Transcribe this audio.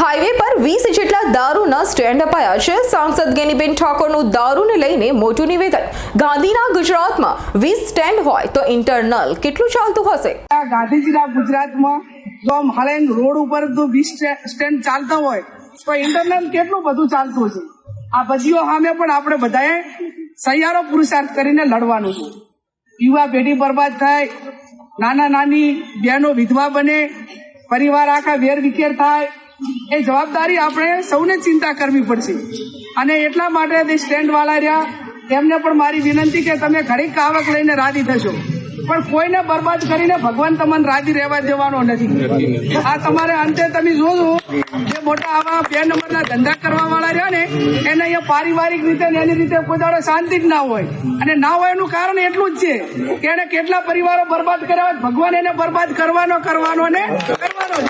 Highway પર વીસ જેટલા દારૂના સ્ટેન્ડ અપાયા છે. સાંસદ ગેનીબેન ઠાકોરનું દારૂને લઈને મોટું નિવેદન. ગાંધીના ગુજરાતમાં વીસ સ્ટેન્ડ હોય તો ઇન્ટરનલ કેટલું ચાલતું હશે? ગાંધીજીના ગુજરાતમાં જો હાલેન રોડ ઉપર જો વીસ સ્ટેન્ડ ચાલતા હોય, તો ઇન્ટરનલ કેટલું બધું ચાલતું છે આ બદીઓ સામે પણ આપણે બધાએ સહિયારો પુરુષાર્થ કરીને લડવાનું છે. યુવા પેઢી બરબાદ થાય નાના નાની બહેનો વિધવા બને, પરિવાર આખા વેર વિખેર થાય એ જવાબદારી આપણે સૌને ચિંતા કરવી પડશે. અને એટલા માટે તે સ્ટેન્ડ વાળા રહ્યા. તેમને પણ મારી વિનંતી કે તમે ઘડીક આવક લઈને રાજી થશો. પણ કોઈને બરબાદ કરીને ભગવાન તમને રાજી રહેવા દેવાનો નથી. આ તમારે અંતે તમે જોજો. જે મોટા આવા બે નંબરના ધંધા કરવા વાળા રહ્યા ને, એને અહીંયા પારિવારિક રીતે ને એની રીતે કોઈ શાંતિ જ ના હોય. અને ના હોય એનું કારણ એટલું જ છે કે એને કેટલા પરિવારો બરબાદ કર્યા હોય ભગવાન એને બરબાદ કરવાનો કરવાનો ને કરવાનો